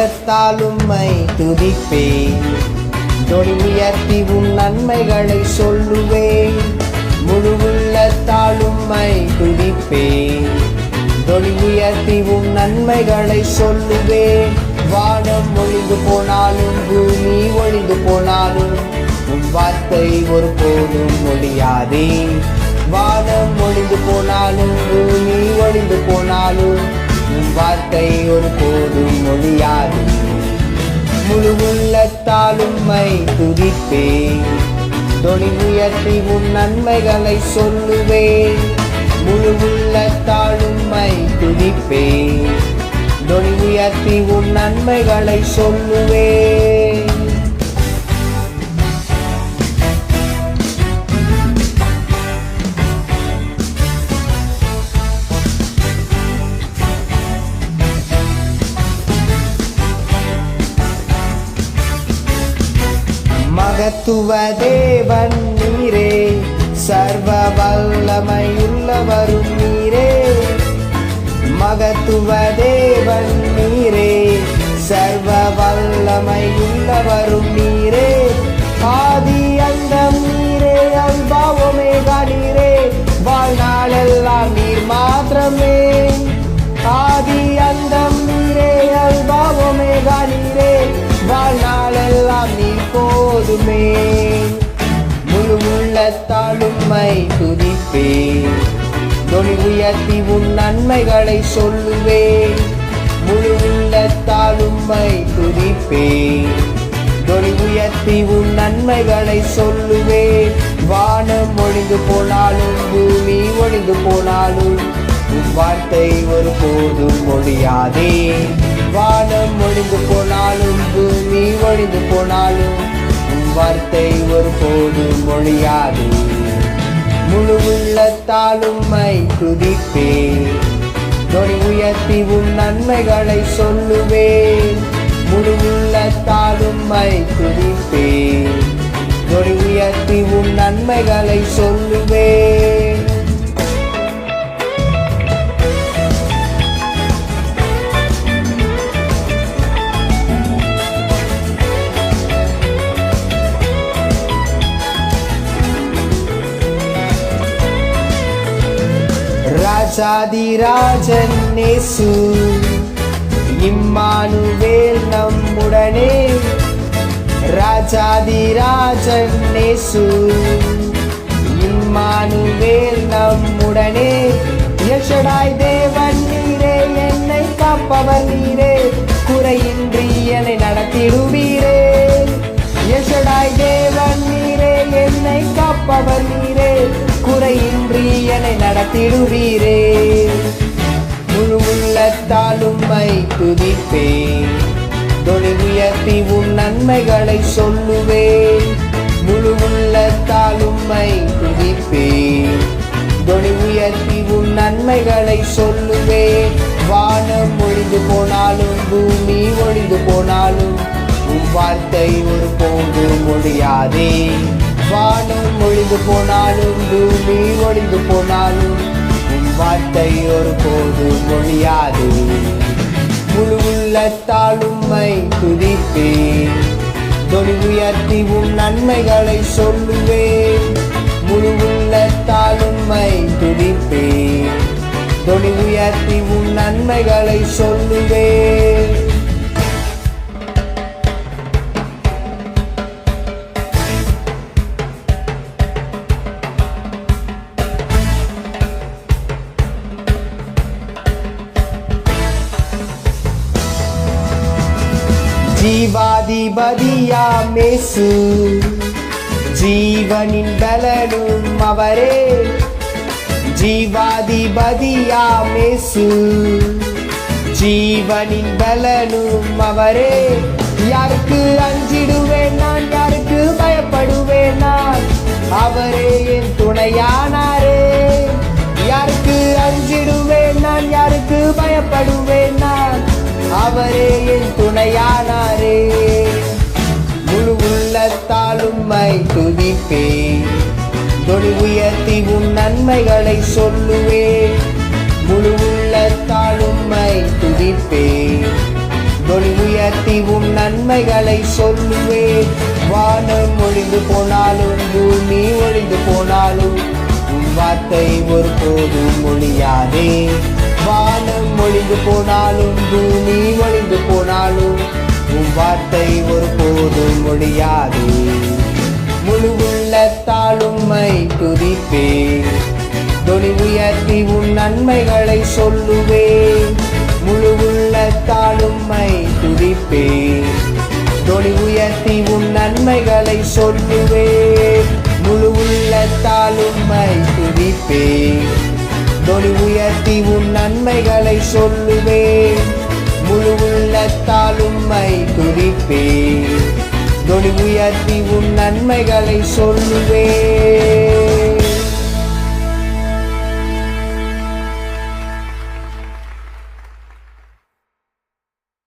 உள்ளத்தால் உம்மை துதிப்பேன். தொடி உயர்த்தி உன் நன்மைகளை சொல்லுவேன். முழு உள்ளத்தால் உம்மை துதிப்பேன். தொடி உயர்த்தி உன் நன்மைகளை சொல்லுவேன். வானம் ஒழிந்து போனாலும் பூமி ஒழிந்து போனாலும் உன் வார்த்தை ஒருபோதும் ஒழியாதே. வானம் ஒழிந்து போனாலும் பூமி ஒழிந்து போனாலும் உன் வார்த்தை ஒருபோதும் மொழியாது முழு உள்ளத்தால் உம்மை துதிப்பேன். தொழில் உயர்த்தி உன் நன்மைகளை சொல்லுவேன். முழு உள்ளத்தால் உம்மை துதிப்பேன். தொழில் உயர்த்தி உன் நன்மைகளை சொல்லுவேன். மகத்துவ தேவன் நீரே. சர்வ வல்லமையுள்ளவரும் நீரே. மகத்துவ தேவன் நீரே. சர்வ வல்லமையுள்ளவரும் நீரே. உள்ளத்தால் துதிப்பேன். தொனி உயர்த்தி உன் நன்மைகளை சொல்லுவேன். முழு உள்ளத்தால் துதிப்பேன். தொனி உயர்த்தி உன் நன்மைகளை சொல்லுவேன். வானம் ஒழிந்து போனாலும் பூமி ஒழிந்து போனாலும் உன் வார்த்தை ஒரு போதும் ஒழியாதே. வானம் ஒழிந்து போனாலும் பூமி ஒழிந்து போனாலும் வார்த்தை ஒரு போதும் ஒழியாது முழு உள்ளத்தால் உம்மை துதிப்பேன். தொனி உயர்த்தி உன் நன்மைகளை சொல்லுவேன். முழு உள்ளத்தால் உம்மை துதிப்பேன். தொனி உயர்த்தி உன் நன்மைகளை சொல்லுவேன். ராஜாதிராஜன் நேசு இம்மானுவேல் நம்முடனே. ராஜாதிராஜன் நேசு இம்மானுவேல் நம்முடனே. யஷடாய் தேவன் நீரே என்னை காப்பவர் நீரே. குறையின்றி என்னை நடத்திடுவீர். என்னை முழு உள்ளத்தால் உம்மை துதிப்பேன் தொழில் உயர்த்தி உன் நன்மைகளை சொல்லுவேன். முழு உள்ளத்தால் உம்மை துதிப்பேன் தொழில் உயர்த்தி உன் நன்மைகளை சொல்லுவேன். வானம் ஒழிந்து போனாலும் பூமி ஒழிந்து போனாலும் உன் வார்த்தை ஒரு போங்கு முடியாதே வானம் ஒழிந்து போனாலும் பூமி ஒழிந்து போனாலும் வார்த்தை ஒரு போது மொழியாது. முழு உள்ளத்தால் உம்மை துதிப்பேன். தொழி உயர்த்தி உன் நன்மைகளை சொல்லுவேன். முழு உள்ளத்தால் உம்மை துதிப்பேன். தொழி உயர்த்தி உன் நன்மைகளை சொல்லுவேன். ஜீவாதிபதியாமேசு. ஜீவனின் பலனும் அவரே. ஜீவாதிபதியாமேசு. ஜீவனின் பலனும் அவரே. யாருக்கு அஞ்சிடுவேன் நான் யாருக்கு பயப்படுவேன் நான்? அவரே என் துணையானாரே. யாருக்கு அஞ்சிடுவேன் நான் யாருக்கு பயப்படுவேன் நான்? அவரே என் துணையானாரே முழு உள்ளத்தால் உம்மை துதிப்பேன். தொழி உயர்த்தி உன் நன்மைகளை சொல்லுவேன். முழு உள்ளத்தால் உம்மை துதிப்பேன். தொழி உயர்த்தி உன் நன்மைகளை சொல்லுவேன். வானம் ஒழிந்து போனாலும் பூமி ஒழிந்து போனாலும் உன் வார்த்தை ஒருபோதும் ஒழியாதே. வானம் ஒழிந்து போனாலும் பூமி ஒழிந்து போனாலும் உன் வார்த்தை ஒருபோதும் முடியாது முழு உள்ளத்தால் துதிப்பேன். தொனி உயர்த்தி உன் நன்மைகளை சொல்லுவேன். முழு உள்ளத்தால் துதிப்பேன். தொனி உயர்த்தி உன் நன்மைகளை சொல்லுவேன். முழு உள்ளத்தால் துதிப்பேன். தொனி உயர்த்தி உன் நன்மைகளை சொல்லுவேன். முழு உள்ளத்தால் உம்மை துதிப்பேன். தொனி உயர்த்தி உன் நன்மைகளை சொல்லுவேன்.